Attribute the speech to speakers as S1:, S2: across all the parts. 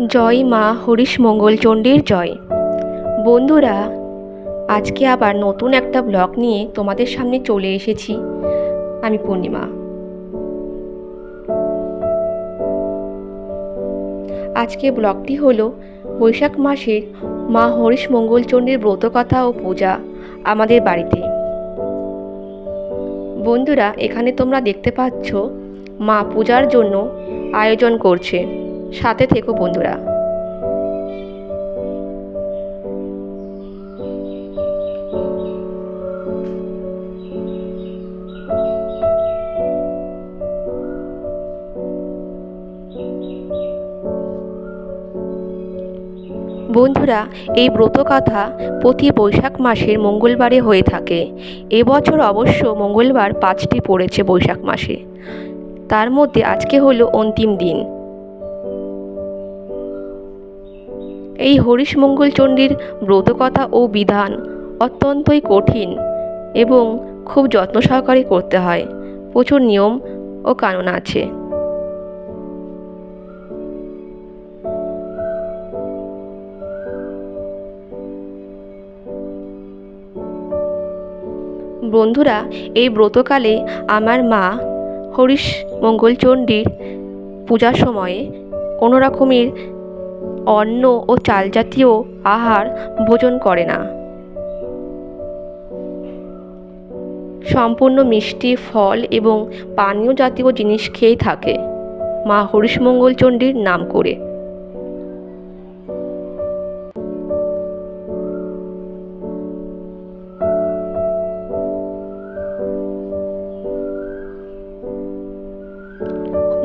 S1: জয় মা হরিশ মঙ্গলচণ্ডীর জয়। বন্ধুরা, আজকে আবার নতুন একটা ব্লগ নিয়ে তোমাদের সামনে চলে এসেছি, আমি পূর্ণিমা। আজকে ব্লগটি হলো বৈশাখ মাসের মা হরিশ মঙ্গলচণ্ডীর ব্রতকথা ও পূজা আমাদের বাড়িতে। বন্ধুরা, এখানে তোমরা দেখতে পাচ্ছ মা পূজার জন্য আয়োজন করছে। সাথে থেকো বন্ধুরা। বন্ধুরা, এই ব্রতকথা প্রতি বৈশাখ মাসের মঙ্গলবারে হয়ে থাকে। এবছর অবশ্য মঙ্গলবার পাঁচটি পড়েছে বৈশাখ মাসে। তার মধ্যে আজকে হলো অন্তিম দিন। এই হরিশ মঙ্গলচণ্ডীর ব্রতকথা ও বিধান অত্যন্তই কঠিন এবং খুব যত্ন সহকারে করতে হয়। প্রচুর নিয়ম ও কানুন আছে। বন্ধুরা, এই ব্রতকালে আমার মা হরিশ মঙ্গলচণ্ডীর পূজার সময়ে কোনো রকমের অন্ন ও চাল জাতীয় আহার ভোজন করে না। সম্পূর্ণ মিষ্টি, ফল এবং পানীয় জাতীয় জিনিস খেয়ে থাকে। মা হরিশমঙ্গল চণ্ডীর নাম করে।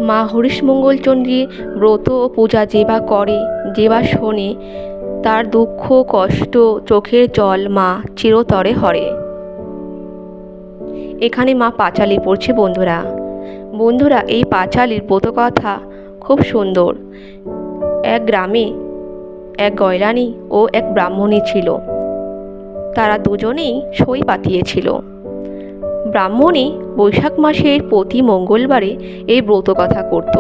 S1: মা হরিশমঙ্গলচণ্ডী ব্রত ও পূজা যে বা করে যে বা শোনে, তার দুঃখ, কষ্ট চোখের জল মা চিরতরে হরে। এখানে মা পাঁচালি পড়ছে বন্ধুরা। বন্ধুরা, এই পাঁচালির ব্রতকথা খুব সুন্দর। এক গ্রামে এক গয়রানী ও এক ব্রাহ্মণী ছিল। তারা দুজনেই সই পাতিয়েছিল। ব্রাহ্মণী বৈশাখ মাসের প্রতি মঙ্গলবারে এই ব্রত কথা করত।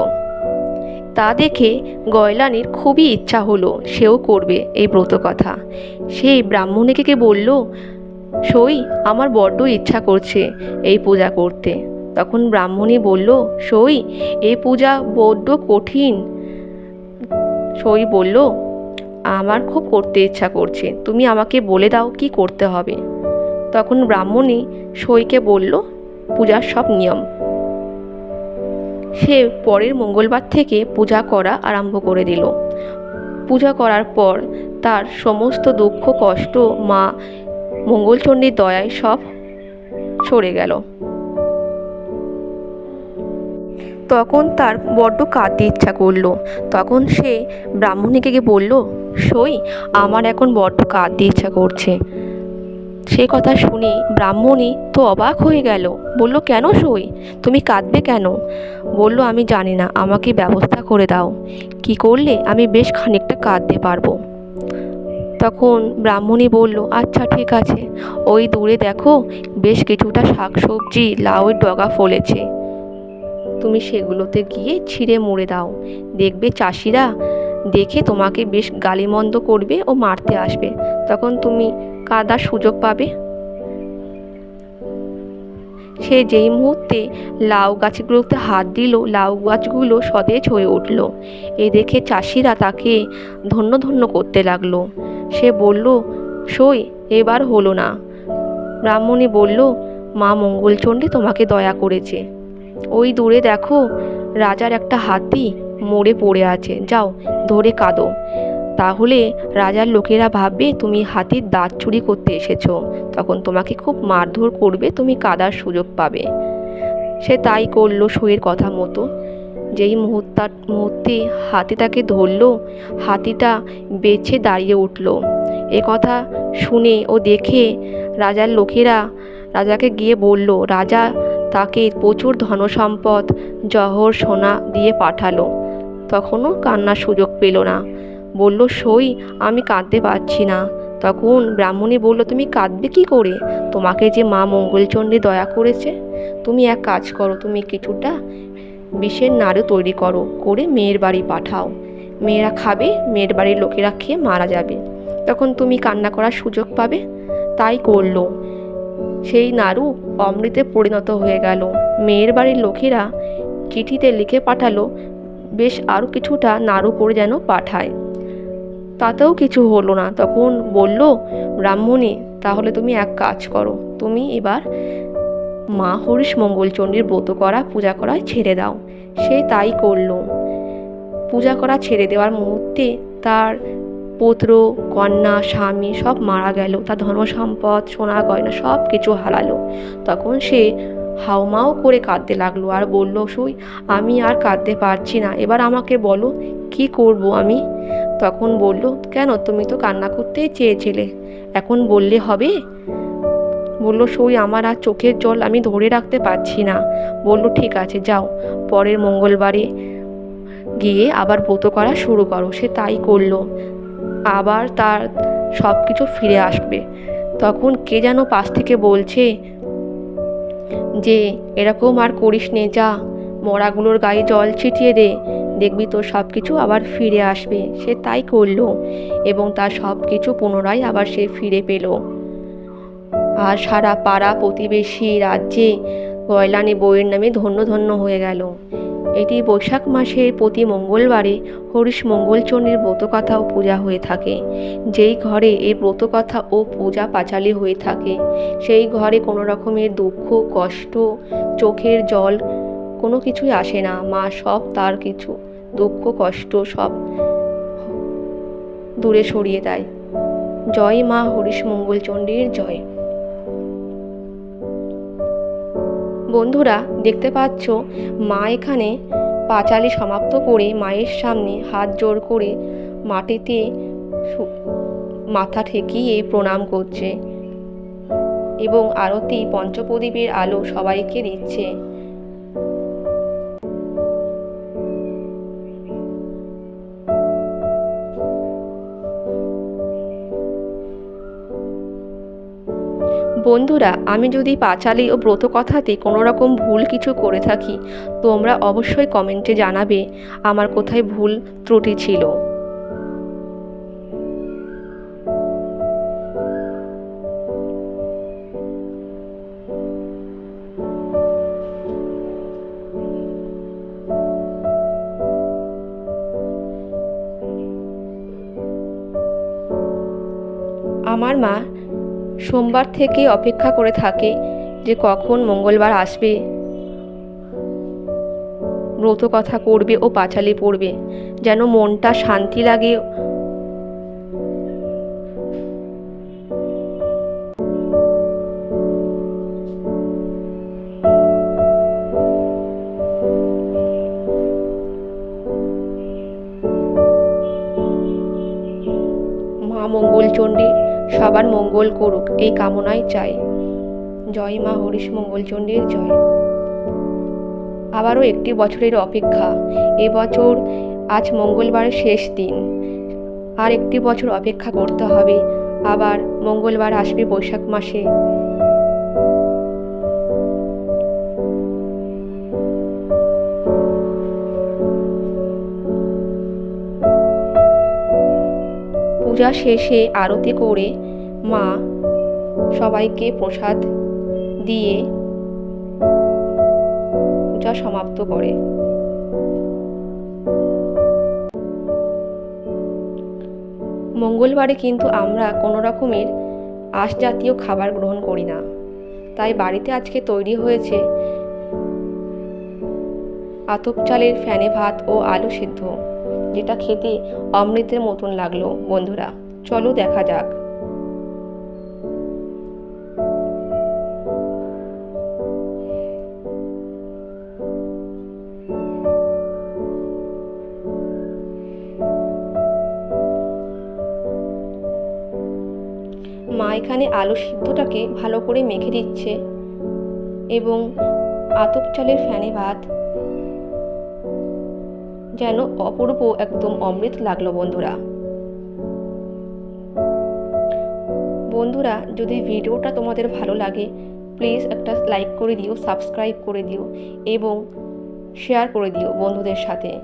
S1: তা দেখে গয়লানির খুবই ইচ্ছা হলো সেও করবে এই ব্রত কথা সেই ব্রাহ্মণীকে বলল, সই, আমার বড্ড ইচ্ছা করছে এই পূজা করতে। তখন ব্রাহ্মণী বলল, সই, এই পূজা বড্ড কঠিন। সই বলল, আমার খুব করতে ইচ্ছা করছে, তুমি আমাকে বলে দাও কি করতে হবে। তখন ব্রাহ্মণী সইকে বলল, পূজার সব নিয়ম। সে পরের মঙ্গলবার থেকে পূজা করা আরম্ভ করে দিল। পূজা করার পর তার সমস্ত দুঃখ, কষ্ট, মা মঙ্গলচণ্ডীর দয়ায় সব সরে গেল। তখন তার বড্ড কাঁদতে ইচ্ছা করল। তখন সে ব্রাহ্মণীকে গিয়ে বলল, সই, আমার এখন বড্ড কাঁদতে ইচ্ছা করছে। সে কথা শুনে ব্রাহ্মণী তো অবাক হয়ে গেল। বলল, কেন সই? তুমি কাঁদবে কেন? বলল, আমি জানি না, আমাকে ব্যবস্থা করে দাও। কি করলে আমি বেশ খানিকটা কাঁদতে পারব। তখন ব্রাহ্মণী বলল আচ্ছা ঠিক আছে। ওই দূরে দেখো, বেশ কিছুটা শাকসবজি, লাউয়ের ডগা ফলেছে। তুমি সেগুলোতে গিয়ে ছিঁড়ে মুড়ে দাও। দেখবে চাষিরা দেখে তোমাকে বেশ গালিমন্দ করবে ও মারতে আসবে। তখন তুমি কাদার সুযোগ পাবে। সে যেই মুহূর্তে লাউ গাছগুলোতে হাত দিল, লাউ গাছগুলো সতেজ হয়ে উঠল। এ দেখে চাষিরা তাকে ধন্য ধন্য করতে লাগল। সে বলল, সই, এবার হলো না। ব্রাহ্মণী বলল, মা মঙ্গলচণ্ডী তোমাকে দয়া করেছে। ওই দূরে দেখো, রাজার একটা হাতি মরে পড়ে আছে। যাও, ধরে কাঁদো। তাহলে রাজার লোকেরা ভাববে তুমি হাতির দাঁত চুরি করতে এসেছ। তখন তোমাকে খুব মারধর করবে, তুমি কাদার সুযোগ পাবে। সে তাই করল সইয়ের কথা মতো। যেই মুহূর্তা, মুহূর্তে হাতিটাকে ধরলো, হাতিটা বেছে দাঁড়িয়ে উঠল। এ কথা শুনে ও দেখে রাজার লোকেরা রাজাকে গিয়ে বলল, রাজা তাকে প্রচুর ধনসম্পদ, জহর, সোনা দিয়ে পাঠালো। তখনও কান্নার সুযোগ পেল না। বলল, সই, আমি কাঁদতে পারছি না। তখন ব্রাহ্মণী বলল, তুমি কাঁদবে কি করে? তোমাকে যে মা মঙ্গলচণ্ডী দয়া করেছে, তুমি এক কাজ করো, তুমি কিছুটা বিষের নাড়ু তৈরি করো, করে মেয়ের বাড়ি পাঠাও। মেয়েরা খাবে, মেয়ের বাড়ির লোকেরা খেয়ে মারা যাবে। তখন তুমি কান্না করার সুযোগ পাবে? তাই করল। সেই নাড়ু অমৃতে পরিণত হয়ে গেল। মেয়ের বাড়ির লোকেরা চিঠিতে লিখে পাঠালো বেশ আরও কিছুটা নাড়ু করে যেন পাঠায়। তাতেও কিছু হলো না। তখন বলল, ব্রাহ্মণী, তাহলে তুমি এক কাজ করো। তুমি এবার মা হরিশ মঙ্গলচণ্ডীর ব্রত করা, পূজা করা ছেড়ে দাও। সে তাই করল। পূজা করা ছেড়ে দেওয়ার মুহূর্তে তার পুত্র, কন্যা, স্বামী সব মারা গেল। তার ধনসম্পদ, সোনা গয়না সব কিছু হারালো। তখন সে হাউমাও করে কাঁদতে লাগল আর বলল, সুই, আমি আর কাঁদতে পারছি না। এবার আমাকে বলো, কি করব আমি? তখন বলল, কেন, তুমি তো কান্না করতেই চেয়েছিলে। এখন বললে হবে? বলল, সই, আমার আর চোখের জল আমি ধরে রাখতে পারছি না। বলল, ঠিক আছে, যাও। পরের মঙ্গলবারে গিয়ে আবার ব্রত করা শুরু করো। সে তাই করল। আবার তার সব কিছু ফিরে আসবে। তখন কে যেন পাশ থেকে বলছে যে, এরকম আর করিস নে, যা। মরাগুলোর গায়ে জল ছিটিয়ে দে। দেখবি তোর সব কিছু আবার ফিরে আসবে। সে তাই করল এবং তার সব কিছু পুনরায় আবার সে ফিরে পেল। আর সারা পাড়া প্রতিবেশী রাজ্যে গয়লানি বইয়ের নামে ধন্য ধন্য হয়ে গেল। এটি বৈশাখ মাসের প্রতি মঙ্গলবারে হরিশ মঙ্গলচণ্ডীর ব্রতকথা ও পূজা হয়ে থাকে। যেই ঘরে এই ব্রতকথা ও পূজা পাঁচালি হয়ে থাকে, সেই ঘরে কোনো রকমের দুঃখ, কষ্ট, চোখের জল কোনো কিছুই আসে না। মা সব তার কিছু, দুঃখ, কষ্ট সব দূরে সরিয়ে দেয়। জয় মা হরিশ মঙ্গলচণ্ডীর জয়। বন্ধুরা, দেখতে পাচ্ছ, মা এখানে পাঁচালি সমাপ্ত করে মায়ের সামনে হাত জোর করে মাটিতে মাথা ঠেকিয়ে প্রণাম করছে এবং আরতি পঞ্চপ্রদীপের আলো সবাইকে দিচ্ছে। বন্ধুরা, আমি যদি পাঁচালি ও ব্রত কথাতে কোনো রকম ভুল কিছু করে থাকি, তোমরা অবশ্যই কমেন্টে জানাবে আমার কোথায় ভুল ত্রুটি ছিল। আমার মা সোমবার থেকে অপেক্ষা করে থাকে যে কখন মঙ্গলবার আসবে। ব্রত কথা করবে ও পাঁচালি পড়বে, যেন মনটা শান্তি লাগে। মা মঙ্গলচণ্ডী সবার মঙ্গল করুক, এই কামনাই চাই। জয় মা হরিশ মঙ্গলচণ্ডীর জয়। আবারও একটি বছরের অপেক্ষা। এবছর আজ মঙ্গলবারের শেষ দিন। আর একটি বছর অপেক্ষা করতে হবে। আবার মঙ্গলবার আসবে বৈশাখ মাসে। পূজা শেষে আরতি করে মা সবাইকে প্রসাদ দিয়ে পূজা সমাপ্ত করে। মঙ্গলবারে কিন্তু আমরা কোনো রকমের আঁশ জাতীয় খাবার গ্রহণ করি না। তাই বাড়িতে আজকে তৈরি হয়েছে আতপ চালের ফ্যানে ভাত ও আলু সিদ্ধ। যেটা খেতে অমৃতের মতন লাগল, বন্ধুরা। চলো দেখা যাক। মা এখানে আলু সিদ্ধটাকে ভালো করে মেখে দিচ্ছে এবং আতপ চালের ফ্যানে ভাত যেন অপূর্ব একদম অমৃত লাগল বন্ধুরা। বন্ধুরা, যদি ভিডিওটা তোমাদের ভালো লাগে প্লিজ একটা লাইক করে দিও সাবস্ক্রাইব করে দিও এবং শেয়ার করে দিও বন্ধুদের সাথে।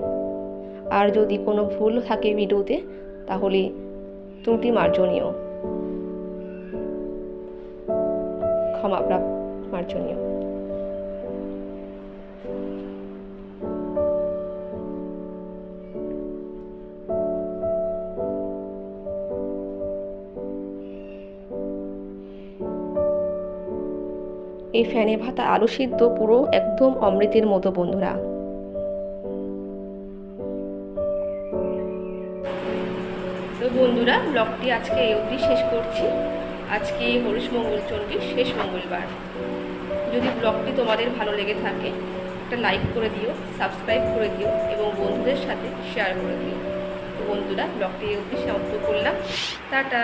S1: আর যদি কোনো ভুল থাকে ভিডিওতে, তাহলে ত্রুটি মার্জনীয়। ক্ষমাপ্রাপ্ত মার্জনীয়। এই ফ্যানে ভাতা আলু সিদ্ধ পুরো একদম অমৃতের মতো, বন্ধুরা। তো বন্ধুরা, ব্লগটি আজকে এই অবধি শেষ করছি। আজকে হরিশ মঙ্গল চণ্ডীর শেষ মঙ্গলবার। যদি ব্লগটি তোমাদের ভালো লেগে থাকে, একটা লাইক করে দিও সাবস্ক্রাইব করে দিও, এবং বন্ধুদের সাথে শেয়ার করে দিও। তো বন্ধুরা, ব্লগটি এই অবধি সমাপ্ত করলাম। টাটা!